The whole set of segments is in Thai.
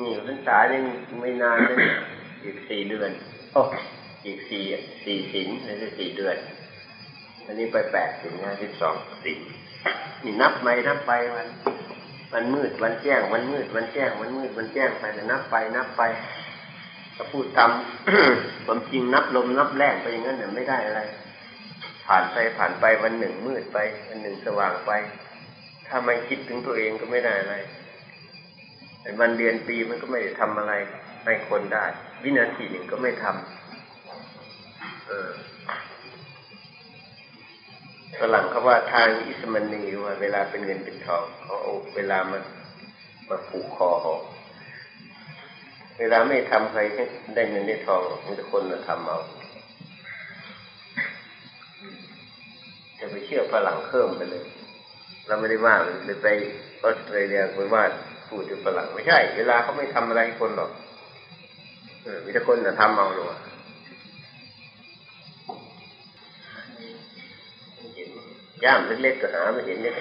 นี่พรรษายังไม่นานเลยอีกสี่เดือนโอ้อีกสี่สี่สินไม่ใช่สี่เดือน อันนี้ไปแปดสินห้าสิบสองสี่นี่นับไปนับไปวันวันมืดวันแจ้งวันมืดวันแจ้งวันมืดวันแจ้งไปนับไปนับไปถ้าพูดตามความจริงนับลมนับแรงไปอย่างนั้นเนี่ยไม่ได้อะไร ผ่านไปผ่านไปวันหนึ่งมืดไป วันหนึ่งสว่างไป ถ้าไม่คิดถึงตัวเองก็ไม่ได้อะไร วันเดือนปีมันก็ไม่ได้ทำอะไรให้คนได้ วินาทีหนึ่งก็ไม่ทำเออฝรั่งเขาว่าทางอิสมันนีว่าเวลาเป็นเงินเป็นทองเขาเอาเวลามามาผูกคอเขาเวลาไม่ทำใครได้เงินได้ทองมีแต่คนมาทำเอาจะไปเชื่อฝรั่งเพิ่มไปเลย เราไม่ได้ว่าเลยไปออสเตรเลียไปว่า พูดถึงฝรั่งไม่ใช่ เวลาเขาไม่ทำอะไรคนหรอกอมีแต่คนจะทำเอาหรอย่ามเล็กๆก็หาไม่เห็นเนี่ย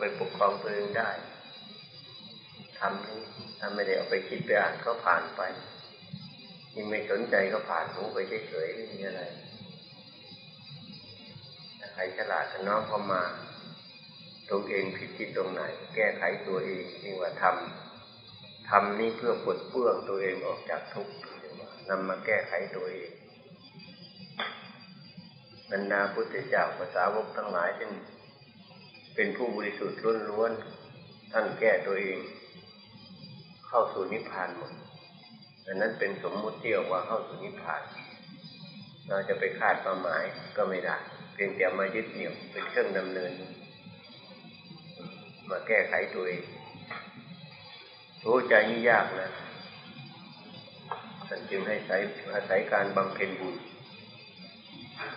ไปปกครองตัวเองได้ทำนี้ถ้าไม่ได้เอาไปคิดไปอ่านก็ผ่านไปยิ่งไม่สนใจก็ผ่านหูไปเฉยๆไม่มีอะไรถ้าใครฉลาดก็น้อมเข้ามาตัวเองผิดที่ตรงไหน แก้ไขตัวเองนี่ว่าทำทำนี่เพื่อปลดเปลื้องตัวเองออกจากทุกข์นำมาแก้ไขตัวเองบรรดาพุทธเจ้าภาษาวกทั้งหลายเช่น เป็นผู้บริสุทธิ์ล้วน ท่านแก้ตัวเอง เข้าสู่นิพพานหมดอันนั้นเป็นสมมุติเที่ยวว่าเข้าสู่นิพพาน เราจะไปคาดความหมายก็ไม่ได้เพียงแต่มายึดเหนี่ยวเป็นเครื่องดำเนิน มาแก้ไขตัวเองรู้ใจนี่ยากนะท่านจึงให้ใช้อาศัยการบำเพ็ญบุญ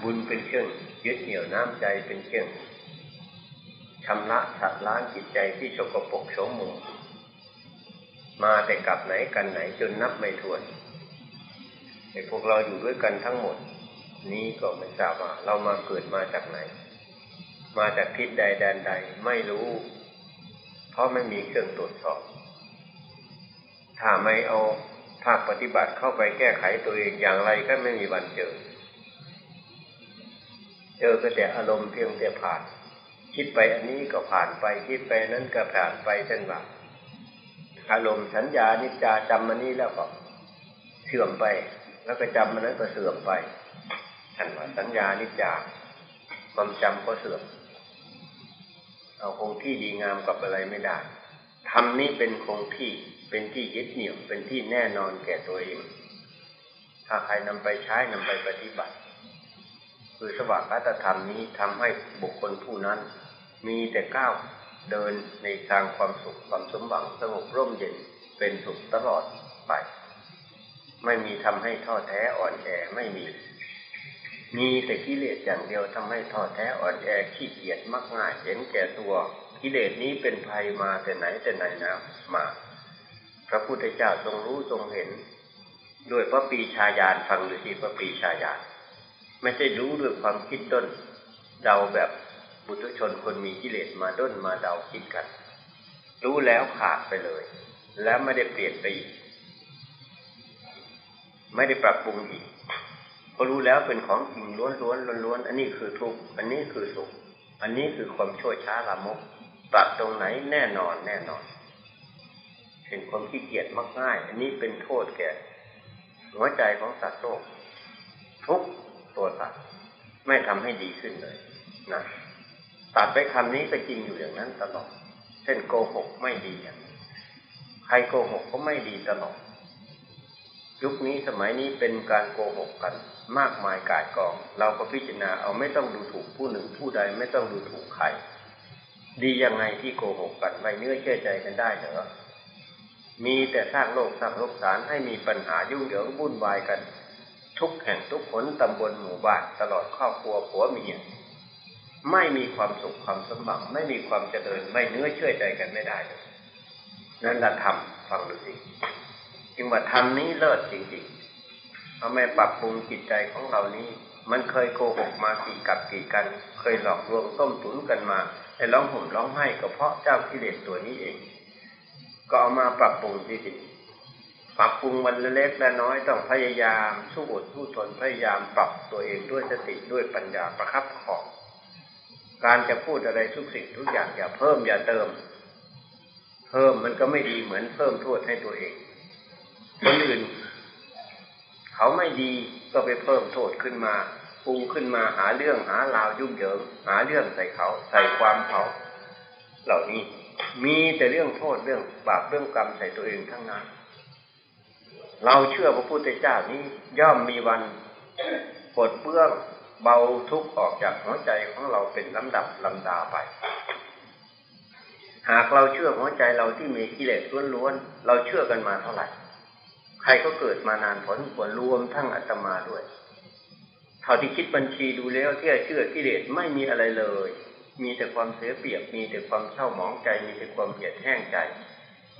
บุญเป็นเครื่องยึดเหนี่ยวน้ำใจเป็นเครื่อง ชำระสัดล้างจิตใจที่สกปรกโสมมมาแต่กลับไหนกันไหนจนนับไม่ถ้วนไอ้พวกเราอยู่ด้วยกันทั้งหมด นี้ก็ไม่ทราบว่าเรามาเกิดมาจากไหน มาจากทิศใดแดนใดไม่รู้ เพราะไม่มีเครื่องตรวจสอบ ถ้าไม่เอาภาคปฏิบัติเข้าไปแก้ไขตัวเองอย่างไรก็ไม่มีวันเจอ เจอก็แต่อารมณ์เพียงแต่ผ่าน คิดไปอันนี้ก็ผ่านไป คิดไปนั้นก็ผ่านไปเช่นว่าอารมณ์สัญญานิจจาจำมันนี้แล้วก็เสื่อมไป แล้วก็จำมันนั้นก็เสื่อมไปท่านว่าสัญญานิจจาความจำก็เสื่อมเอาคงที่ดีงามกับอะไรไม่ได้ทำนี้เป็นคงที่เป็นที่ยึดเหนี่ยวเป็นที่แน่นอนแก่ตัวเอง ถ้าใครนำไปใช้นำไปปฏิบัติ คือสวากาตธรรมนี้ทำให้บุคคลผู้นั้น มีแต่ก้าวเดินในทางความสุขความสมหวังสงบร่มเย็นเป็นสุขตลอดไป ไม่มีทำให้ท้อแท้อ่อนแอไม่มี มีแต่กิเลสอย่างเดียวทำให้ท้อแท้อ่อนแอขี้เกียจมักง่ายเห็นแก่ตัวกิเลสนี้เป็นภัยมาแต่ไหนแต่ไหนนะมา พระพุทธเจ้าทรงรู้ทรงเห็น ด้วยพระปีชาญาณฟังดูที่พระปีชาญาณ ไม่ใช่รู้ด้วยความคิดต้นเดาแบบบุตุชนคนมีกิเลสมาด้นมาเดาคิดกัน รู้แล้วขาดไปเลย แล้วไม่ได้เปลี่ยนไปอีกไม่ได้ปรับปรุงอีกพอรู้แล้วเป็นของจริงล้วนล้วนล้วนวนอันนี้คือทุกข์อันนี้คือสุข อันนี้คือความช่วยช้าละมกตัดตรงไหนแน่นอนแน่นอนเป็นความขี้เกียจมากง่าย อันนี้เป็นโทษแก่หัวใจของสัตว์โลกทุก ตัวสัตว์ไม่ทำให้ดีขึ้นเลยนะตัดไปคำนี้ก็จริงอยู่อย่างนั้นตลอด เช่นโกหกไม่ดีใครโกหกก็ไม่ดีตลอด ยุคนี้สมัยนี้เป็นการโกหกกัน มากมายกายกอง เราก็พิจารณาเอาไม่ต้องดูถูกผู้หนึ่งผู้ใดไม่ต้องดูถูกใคร ดียังไงที่โกหกกันไม่เนื้อเชื่อใจกันได้เหรอมีแต่สร้างโลกสร้างโลกสารให้มีปัญหายุ่งเหยิงวุ่นวายกัน ทุกแห่งทุกผลตำบลหมู่บ้านตลอดครอบครัวผัวเมียไม่มีความสุขความสมบัติไม่มีความเจริญไม่เนื้อเชื่อใจกันไม่ได้เลยนั่นละธรรมฟังดูสิจึงว่าธรรมนี้เลิศจริงๆเอาแม่ปรับปรุงจิตใจของเรานี้ มันเคยโกหกมากี่กับกี่กัน เคยหลอกลวงต้มตุ๋นกันมาไอ้ร้องห่มร้องไห้ก็เพราะเจ้ากิเลสตัวนี้เอง ก็เอามาปรับปรุงจริง ปรับปรุงวันเล็กและน้อยต้องพยายามสู้อดสู้ทนพยายามปรับตัวเองด้วยสติด้วยปัญญาประคับของ การจะพูดอะไรทุกสิ่งทุกอย่างอย่าเพิ่มอย่าเติม เพิ่มมันก็ไม่ดีเหมือนเพิ่มโทษให้ตัวเองคนอื่น เขาไม่ดีก็ไปเพิ่มโทษขึ้นมาปรุงขึ้นมาหาเรื่องหาราวยุ่งเหยิงหาเรื่องใส่เขาใส่ความเขาเหล่านี้ มีแต่เรื่องโทษเรื่องบาปเรื่องกรรมใส่ตัวเองทั้งนั้น เราเชื่อพระพุทธเจ้านี้ย่อมมีวันปลดเปื้องเบาทุกข์ออกจากหัวใจของเราเป็นลำดับลำดาไป หากเราเชื่อหัวใจเราที่มีกิเลสล้วนๆเราเชื่อกันมาเท่าไหร่ ใครก็เกิดมานานผลผลรวมทั้งอาตมาด้วยเท่าที่คิดบัญชีดูแล้วที่เชื่อกิเลสไม่มีอะไรเลย มีแต่ความเสียเปรียบมีแต่ความเศร้าหมองใจ มีแต่ความเหียดแห้งใจ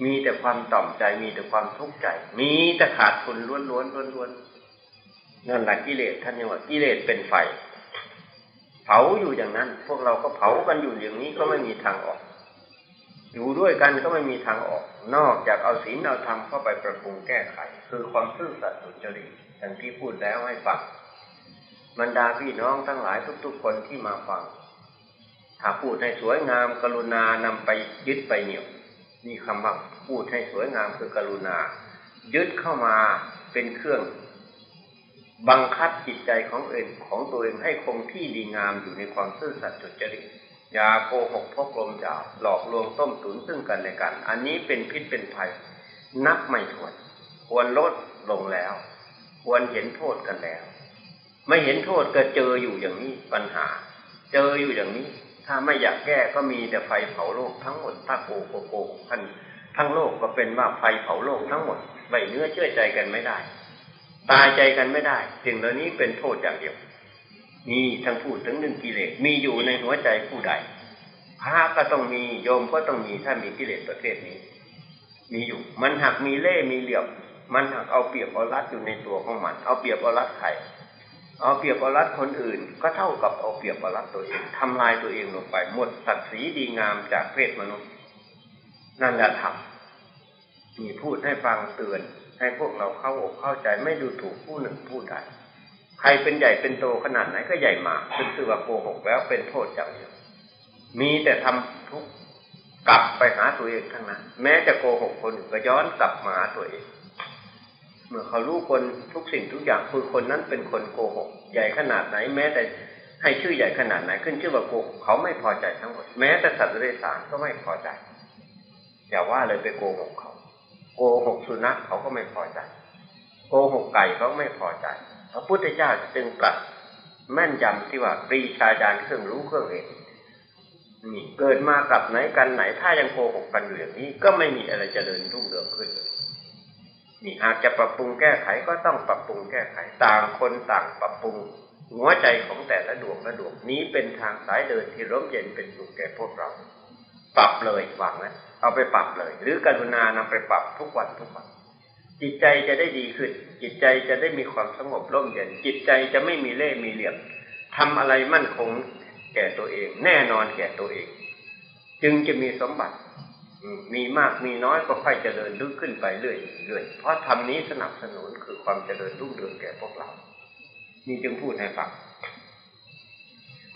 มีแต่ความต่อมใจ มีแต่ความทุกข์ใจ มีแต่ขาดทุนล้วนล้วนล้วนล้วนนั่นแหละกิเลสท่านยังว่ากิเลสเป็นไฟ เผาอยู่อย่างนั้น พวกเราก็เผากันอยู่อย่างนี้ก็ไม่มีทางออก อยู่ด้วยกันก็ไม่มีทางออก นอกจากเอาศีลเอาธรรมเข้าไปปรับปรุงแก้ไข คือความซื่อสัตย์สุจริตอย่างที่พูดแล้วให้ฟังบรรดาพี่น้องทั้งหลายทุก ๆ คนที่มาฟังถ้าพูดให้สวยงามกรุณานำไปยึดไปเหนี่ยว มีคำว่าพูดให้สวยงามคือกรุณา ยึดเข้ามาเป็นเครื่อง บังคับจิตใจของเองของตัวเองให้คงที่ดีงามอยู่ในความซื่อสัตย์จริตอย่าโกหกพกลมจ่าหลอกลวงต้มตุนซึ่งกันและกัน อันนี้เป็นพิษเป็นภัย นับไม่ถ้วนควรลดลงแล้ว ควรเห็นโทษกันแล้ว ไม่เห็นโทษก็เจออยู่อย่างนี้ปัญหา เจออยู่อย่างนี้ ถ้าไม่อยากแก้ก็มีแต่ไฟเผาโลกทั้งหมดถ้าโกโกโกท่านทั้งโลกก็เป็นว่าไฟเผาโลกทั้งหมดใบเนื้อเชื่อใจกันไม่ได้ ตายใจกันไม่ได้สิ่งเหล่านี้เป็นโทษอย่างเดียวนี่ทั้งพูดถึงหนึ่งกิเลสมีอยู่ในหัวใจผู้ใดพระก็ต้องมีโยมก็ต้องมีถ้ามีกิเลสประเภทนี้ มีอยู่ มันหักมีเล่มีเหลี่ยม มันหักเอาเปรียบเอารัดอยู่ในตัวของมัน เอาเปรียบเอารัดไข่ เอาเปรียบเอารัดคนอื่น ก็เท่ากับเอาเปรียบเอารัดตัวเองทำลายตัวเองลงไป หมดศักดิ์ศรีดีงามจากเพศมนุษย์ นั่นแหละทำมีพูดให้ฟังเตือน ให้พวกเราเข้าอกเข้าใจไม่ดูถูกผู้หนึ่งผู้ใดใครเป็นใหญ่เป็นโตขนาดไหนก็ใหญ่มากเป็นสื่อว่าโกหกแล้วเป็นโทษอย่างเดียวมีแต่ทำทุกกลับไปหาตัวเองทั้งนั้น แม้จะโกหกคนอื่นก็ย้อนกลับมาหาตัวเอง มื่อเขารู้คนทุกสิ่งทุกอย่างคือคนนั้นเป็นคนโกหก ใหญ่ขนาดไหนแม้แต่ให้ชื่อใหญ่ขนาดไหนขึ้นชื่อว่าโกหกเขาไม่พอใจทั้งหมดแม้แต่สัตว์เลี้ยงก็ไม่พอใจ อย่าว่าเลยไปโกหกเขา โกหกสุนัขเขาก็ไม่พอใจ โกหกไก่เขาไม่พอใจพระพุทธเจ้าจึงตรัสแม่นยำที่ว่าปรีชาจารย์เครื่องรู้เครื่องเห็นนี่เกิดมากับไหนกันไหน ถ้ายังโกหกกันอยู่อย่างนี้ ก็ไม่มีอะไรจะเดินรุ่งเรืองขึ้นเลย นี่หากจะปรับปรุงแก้ไขก็ต้องปรับปรุงแก้ไขต่างคนต่างปรับปรุง หัวใจของแต่ละดวงละดวงนี้เป็นทางสายเดินที่ร่มเย็นเป็นสุขแก่พวกเรา ปรับเลยหวังนะเอาไปปรับเลย หรือกรุณานำไปปรับทุกวันทุกวัน จิตใจจะได้ดีขึ้น จิตใจจะได้มีความสงบร่มเย็น จิตใจจะไม่มีเล่ห์มีเหลี่ยมทำอะไรมั่นคงแก่ตัวเอง แน่นอนแก่ตัวเอง จึงจะมีสมบัติ มีมากมีน้อยก็ค่อยเจริญรุ่งขึ้นไปเรื่อยเรื่อยเพราะธรรมนี้สนับสนุนคือความเจริญรุ่งเรืองแก่พวกเรา นี่จึงพูดให้ฟัง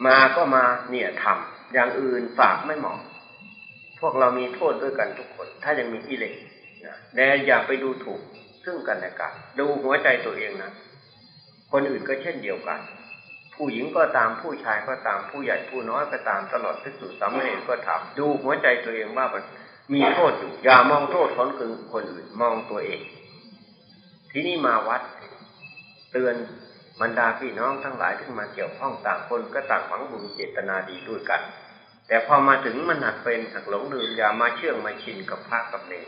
มาก็มาเนี่ยทำอย่างอื่นฝากไม่เหมาะ พวกเรามีโทษด้วยกันทุกคน ถ้ายังมีอิเลสนะแต่อย่าไปดูถูกซึ่งกันและกัน ดูหัวใจตัวเองนะ คนอื่นก็เช่นเดียวกัน ผู้หญิงก็ตามผู้ชายก็ตามผู้ใหญ่ผู้น้อยก็ตามตลอดที่สุดสามเณรก็ทำดูหัวใจตัวเองว่ามัน มีโทษอยู่ อย่ามองโทษคนอื่นคนอื่นมองตัวเอง ที่นี่มาวัด เตือนบรรดาพี่น้องทั้งหลายที่มาเกี่ยวข้องต่างคนก็ต่างหวังบุญเจตนาดีด้วยกัน แต่พอมาถึงมันหักเป็นหักหลงลืมอย่ามาเชื่องมาชินกับพระกับเนร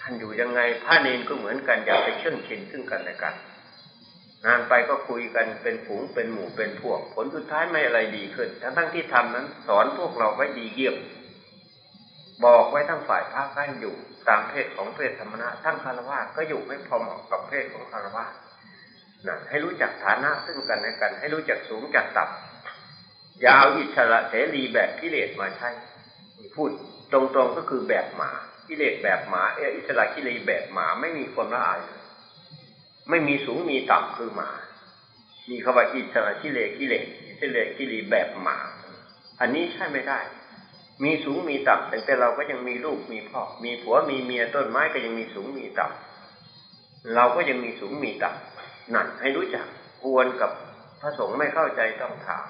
ท่านอยู่ยังไงพระเนรก็เหมือนกันอย่าไปเชื่องชินซึ่งกันและกันนานไปก็คุยกันเป็นฝูงเป็นหมู่เป็นพวก ผลสุดท้ายไม่อะไรดีขึ้น ทั้งทั้งที่ทำนั้น สอนพวกเราไว้ดีเยี่ยม บอกไว้ทั้งฝ่ายพระให้อยู่ตามเพศของเพศธรรมนะทั้งคารวะก็อยู่ให้พอเหมาะกับเพศของคารวะนะให้รู้จักฐานะซึ่งกันและกัน ให้รู้จักสูงจักต่ำอย่าเอาอิสระเสรีแบบกิเลสมาใช้พูดตรงๆก็คือแบบหมากิเลสแบบหมาเอออิสระกิเลสแบบหมาไม่มีความละอายไม่มีสูงมีต่ำคือหมามีคำว่าอิสระกิเลสกิเลสอิสระกิเลสแบบหมา อันนี้ใช่ไม่ได้ มีสูงมีต่ำแต่เราก็ยังมีลูกมีพ่อ มีผัวมีเมียต้นไม้ก็ยังมีสูงมีต่ำเราก็ยังมีสูงมีต่ำนั่นให้รู้จักควรกับพระสงฆ์ไม่เข้าใจต้องถาม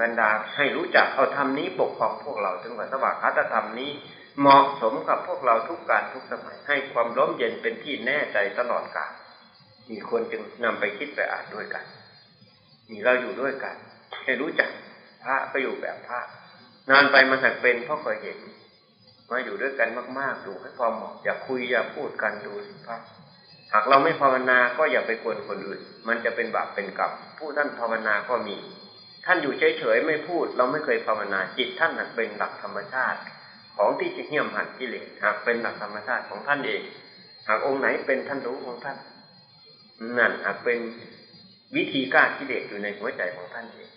บรรดาให้รู้จักเอาธรรมนี้ปกครองพวกเราถึงว่าสวัสดิธรรมนี้เหมาะสมกับพวกเราทุกการทุกสมัย ให้ความร่มเย็นเป็นที่แน่ใจตลอดกาลมีคนจึงนำไปคิดไปอ่านด้วยกันมีเราอยู่ด้วยกัน ให้รู้จักพระก็อยู่แบบพระ นานไปมันหักเป็นเพราะเคยเห็นมาอยู่ด้วยกันมาก ๆ ดูให้พอเหมาะอย่าคุยอย่าพูดกันดูสิพระหากเราไม่ภาวนาก็อย่าไปกวนคนอื่น มันจะเป็นบาปเป็นกรรมผู้ท่านภาวนาก็มี ท่านอยู่เฉยๆไม่พูด เราไม่เคยภาวนาจิตท่านหักเป็นหลักธรรมชาติ ของที่จะเหี้ยมหันกิเลสหากเป็นหลักธรรมชาติของท่านเอง หากองค์ไหนเป็นท่านรู้ของท่านนั่นหากเป็นวิธีการกิเลสอยู่ในหัวใจของท่านเอง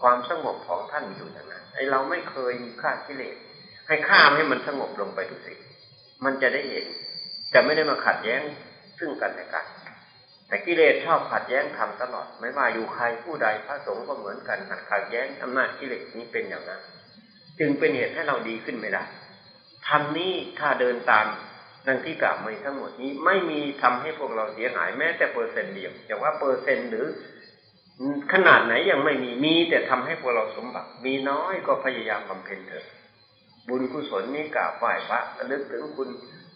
ความสงบของท่านอยู่อย่างนั้นไอเราไม่เคยมีฆ่ากิเลสให้ฆ่าให้มันสงบลงไปดูสิมันจะได้เห็น จะไม่ได้มาขัดแย้งซึ่งกันและกัน แต่กิเลสชอบขัดแย้งทำตลอด ไม่ว่าอยู่ใครผู้ใดพระสงฆ์ก็เหมือนกันขัดขัดแย้งอำนาจกิเลสนี้เป็นอย่างนั้น จึงเป็นเหตุให้เราดีขึ้นไม่ได้ทำนี้ถ้าเดินตามดังที่กล่าวมาทั้งหมดนี้ไม่มีทำให้พวกเราเสียหายแม้แต่เปอร์เซ็นต์เดียวอย่างว่าเปอร์เซ็นต์หรือ ขนาดไหนยังไม่มีมีแต่ทำให้พวกเราสมบัติ มีน้อยก็พยายามบำเพ็ญเถอะบุญกุศลนี้กล่าวฝ่ายพระระลึกถึงคุณ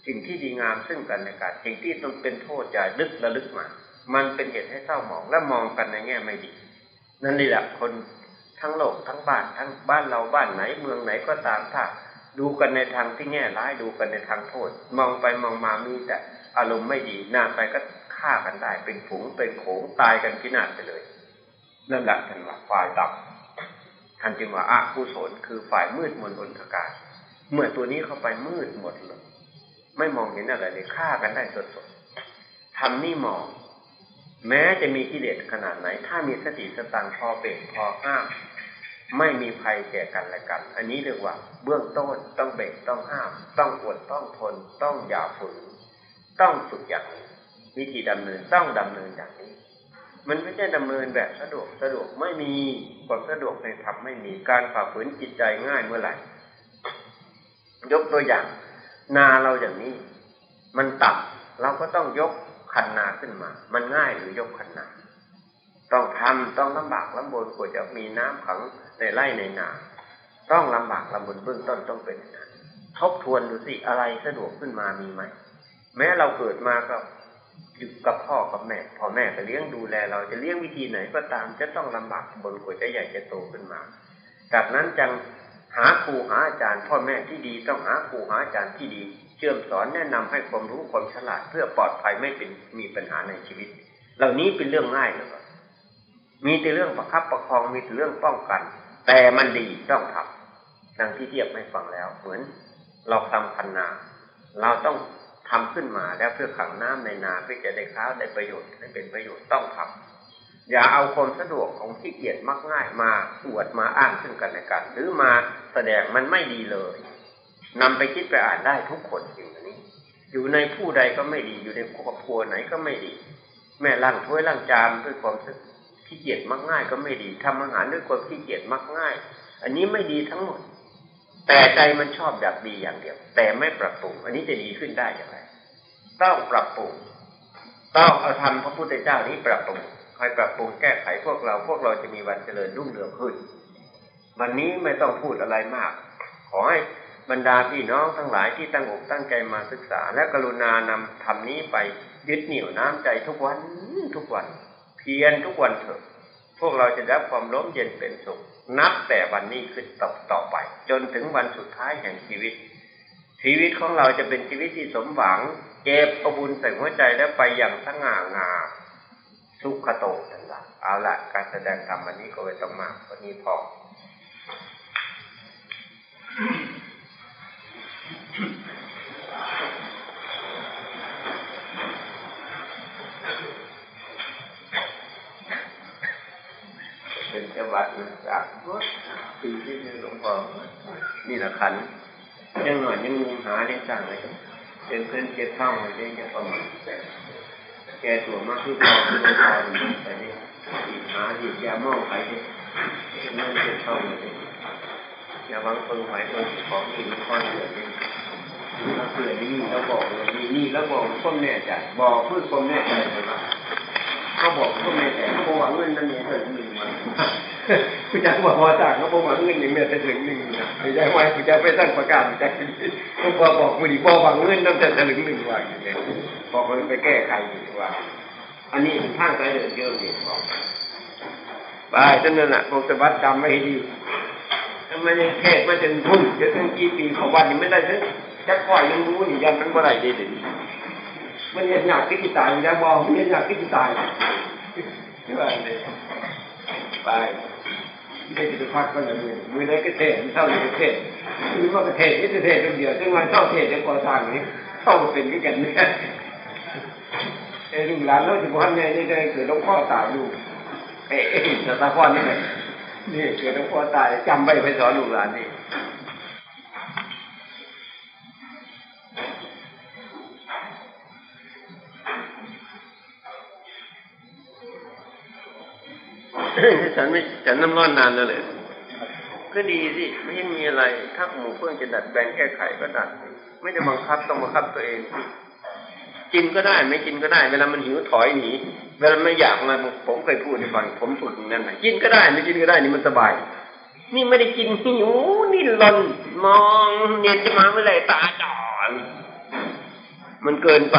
สิ่งที่ดีงามซึ่งกันในการสิ่งที่ต้องเป็นโทษอย่าลึกระลึกมา มันเป็นเหตุให้เศร้าหมองและมองกันในแง่ไม่ดี นั่นนี่แหละคนทั้งโลกทั้งบ้านทั้งบ้านเราบ้านไหนเมืองไหนก็ตามถ้าดูกันในทางที่แง่ร้ายดูกันในทางโทษ มองไปมองมามีแต่อารมณ์ไม่ดีนานไปก็ฆ่ากันได้เป็นผงเป็นโขงตายกันพินาศไปเลย นั่นแหละท่านว่าฝ่ายดับท่านจึงว่าอาผู้สนคือฝ่ายมืดมนอนทกาศเมื่อตัวนี้เข้าไปมืดหมดเลยไม่มองเห็นอะไรเลยฆ่ากันได้สดๆทำนี่มอง แม้จะมีกิเลสขนาดไหน ถ้ามีสติสตังพอเป่งพอห้ามไม่มีภัยแก่กันและกัน อันนี้เรียกว่า เบื้องต้นต้องเบรกต้องห้าม ต้องอดต้องทน ต้องอย่าฝืน ต้องฝึกอย่างนี้วิธีดำเนินต้องดำเนินอย่างนี้ มันไม่ใช่ดำเนินแบบสะดวกสะดวกไม่มีความสะดวกในธรรมไม่มีการฝ่าฝืนจิตใจง่ายเมื่อไหร่ยกตัวอย่าง นาเราอย่างนี้ มันต่ำเราก็ต้องยกคันนาขึ้นมา มันง่ายหรือยกคันนา ต้องทำต้องลำบากลำบนกว่าจะมีน้ำขังในไร่ในนา ต้องลำบากลำบนเบื้องต้นต้องเป็นอย่างนั้นทบทวนดูสิอะไรสะดวกขึ้นมามีไหมแม้เราเกิดมาก็ อยู่กับพ่อกับแม่ พ่อแม่จะเลี้ยงดูแล เราจะเลี้ยงวิธีไหนก็ตามจะต้องลำบากบนกว่าจะใหญ่จะโตขึ้นมา จากนั้นจังหาครูหาอาจารย์ พ่อแม่ที่ดีต้องหาครูหาอาจารย์ที่ดี เชื่อมสอนแนะนำให้ความรู้ความฉลาดเพื่อปลอดภัยไม่เป็นมีปัญหาในชีวิต เหล่านี้เป็นเรื่องง่ายเลยมีแต่เรื่องประคับประคองมีแต่เรื่องป้องกัน แต่มันดีต้องทำดังที่เทียบให้ฟังแล้ว เหมือนเราทำคันนา เราต้อง ทำขึ้นมาแล้วเพื่อขังน้ำในนาเพื่อจะได้ค้าได้ประโยชน์ให้เป็นประโยชน์ต้องทำอย่าเอาความสะดวกของที่เกียจมักง่ายมาอวดมาอ้างซึ่งกันและกัน หรือมาแสดงมันไม่ดีเลยนำไปคิดไปอ่านได้ทุกคนจริงนี้ อยู่ในผู้ใดก็ไม่ดี อยู่ในครอบครัวไหนก็ไม่ดี แม่ล่างถ้วยล่างจามด้วยความขี้เกียจมักง่ายก็ไม่ดีทำอาหารด้วยความขี้เกียจมักง่าย อันนี้ไม่ดีทั้งหมด แต่ใจมันชอบแบบดีอย่างเดียว แต่ไม่ปรับปรุงอันนี้จะดีขึ้นได้อย่างไร ต้องปรับปรุงต้องเอาทำพระพุทธเจ้านี้ปรับปรุงคอยปรับปรุงแก้ไขพวกเรา พวกเราจะมีวันเจริญรุ่งเรืองขึ้น วันนี้ไม่ต้องพูดอะไรมาก ขอให้บรรดาพี่น้องทั้งหลายที่ตั้งอกตั้งใจมาศึกษา และกรุณานำธรรมนี้ไปยึดเหนี่ยวน้ำใจทุกวันทุกวัน เพียรทุกวันเถอะ พวกเราจะได้ความล้มเย็นเป็นสุข นับแต่วันนี้ขึ้นต่อต่อไป จนถึงวันสุดท้ายแห่งชีวิต ชีวิตของเราจะเป็นชีวิตที่สมหวัง เก็บอบุญใส่หัวใจแล้วไปอย่างสง่างามสุขโตนั่นละเอาละการแสดงธรรมวันนี้ก็ไม่ต้องมากวันนี้พอ เป็นจังหวัดจากปีที่เจอหลวงพ่อนี่แหละขันธ์ ยังหน่อยยังงงหาได้สั่งเลยเป็นเพื่อนเจ็บเท่าเลยได้จะประมาณแกตัวมากที่พอที่หลวงพ่อแต่นี่อีกหาอีกยามอไปเนี่ยเรื่องเจ็บเท่าเลยอย่าวังเพิ่งไหวเพิ่งของอีกข้อเดียวนี่เราเผื่อนี่เราบอกเลยนี่นี่เราบอกต้นแน่ใจบอกเพื่อความแน่ใจเลยว่าเขาบอกเขาไม่แต่เขาบอกว่าเงินนั่นเนี่ยถึงหนึ่ง มาคุณจะบอกว่าต่างเขาบอกว่าเงินอย่างเนี้ยจะถึงหนึ่งนะไม่ใช่ว่าคุณจะไปตั้งประกาศจะเขาบอกบอกคุณดีบอกว่าเงินตั้งแต่ถึงหนึ่งวันอย่างเงี้ยบอกมันไปแก้ไขว่า อันนี้เป็นทางไปเดินเยอะเลยบอกไปจนนั่นแหละพวกสวัสดิ์จำไม่ดีทำไมในเทศมาจนพุ่งจะถึงกี่ปีเขาวันนี้ไม่ได้ถึงจักก่อยยังรู้นี่ยันมันเมื่อไร่ดีดีมันยังอยากที่จตายอยู่แล้วมองมันยังอยากที่จตายไปไปไม่ ได้จะไปพักก็เลยมือมือได้ก็เทศเท่านี้ก็เทศมือว่าก็เทศนี่จะเทศคนเดียวซึ่งวันเท่าเทศในก่อสร้างนี้เท่าเป็นก็กันเนี่ยไอ้ลูกหลานเราจะพันเนี่นี่ได้เกิดหลวงพ่อตายอยู่เอ้สตาร์พ่อนี่เลยนี่เกิดหลวงพ่อตายจำไปไปสอนลูกหลานนี่ ฉันไม่ฉันน้ำร้อนนานแล้วเลยก็ดีสิไม่ยังมีอะไร ถ้าหมู่เพื่อนจะดัดแปลงแก้ไขก็ดัดไม่ได้บังคับต้องบังคับตัวเองสิกินก็ได้ ไม่กินก็ได้ เวลามันหิวถอยหนีเวลาไม่อยากมาผมเคยพูดให้ฟังผมฝึกอย่างนั่นแหละกินก็ได้ไม่กินก็ได้นี่มันสบาย นี่ไม่ได้กินหิวนี่หลนมองเนียนจะมาเมื่อไหร่ตาจอนมันเกินไป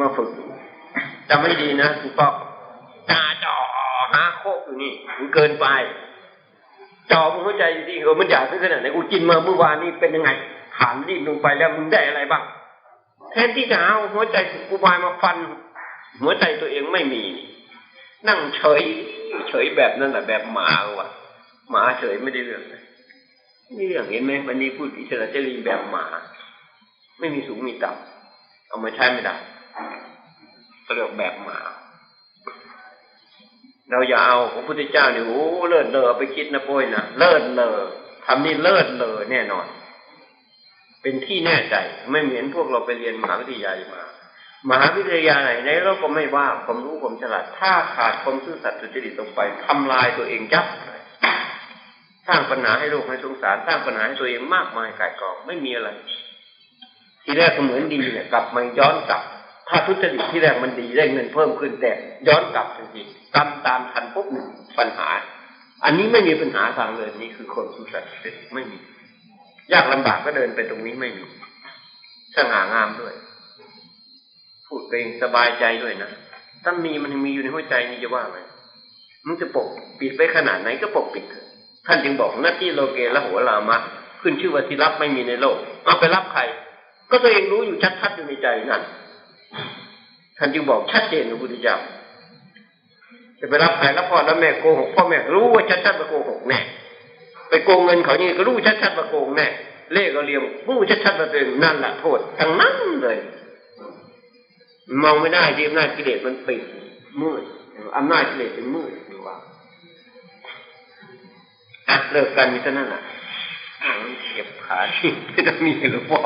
มาฝึกจำให้ดีนะคุณป๊อก โคกอยู่นี่มันเกินไปจอมึงเข้าใจสิเออมันอยากถึงขนาดไหนกูกินมาเมื่อวานนี้เป็นยังไงถามรีบลงไปแล้วมึงได้อะไรบ้างแทนที่จะเอาหัวใจกูบายมาฟัน หัวใจตัวเองไม่มี นั่งเฉย เฉยแบบนั้นแหละแบบหมาว่ะหมาเฉยไม่ได้เรื่องเลยนี่เรื่องเห็นไหมวันนี้พูดอิสระเจรีแบบหมา ไม่มีสูงมีต่ำเอามาใช้ไม่ได้เขาเรียกแบบหมา เราอย่าเอาพระพุทธเจ้าเนี่ยโอ้เลิศเลอไปคิดนะโป้ยนะเลิศเลอทำนี่เลิศเลอแน่นอน เป็นที่แน่ใจไม่เหมือนพวกเราไปเรียนมหาวิทยาลัยมามหาวิทยาลัยไหนเราก็ไม่ว่าความรู้ความฉลาด ถ้าขาดความซื่อสัตย์สุจริตลงไปทำลายตัวเองยับสร้างปัญหาให้โลกให้สงสารสร้างปัญหาให้ตัวเองมากมายกายกองไม่มีอะไร ที่แรกก็เหมือนดีเนี่ยกลับมาย้อนกลับ ถ้าทุจริตที่แรกมันดีได้เงินเพิ่มขึ้นแต่ย้อนกลับทันทีก รรมตามทันปุ๊บหนึ่งปัญหา อันนี้ไม่มีปัญหาทางเลยนี่คือคนสุสัตย์ไม่มี ยากลำบากก็เดินไปตรงนี้ไม่มีสง่างามด้วย พูดเองสบายใจด้วยนะถ้ามีมันมีอยู่ในหัวใจนี่จะว่าไหมมันจะปกปิดไปขนาดไหนก็ปกปิดเถอะท่านจึงบอกหน้าที่โลเกและหัวลามะขึ้นชื่อว่าที่รับไม่มีในโลกเอาไปรับใคร ก็ตัวเองรู้อยู่ชัดๆอยู่ในใจนั่นท่านจึงบอกชัดเจนพระพุทธเจ้า จะไปรับใครรับพ่อรับแม่โกหกพ่อแม่รู้ว่าชัดๆว่าโกหกแน่ไปโกงเงินเขานี่ก็รู้ชัดๆว่าโกงแน่เล่ก็เลียมรู้ชัดๆว่าตัวเองนั่นแหละโทษทั้งนั้นเลยมองไม่ได้ที่อำนาจกิเลสมันปิดมืดอำนาจกิเลสเป็นมืดหรือว่าอะเลิกกันมีเท่านั้นแหละอะเก็บขาที่ไม่ต้องมีหรือเปล่า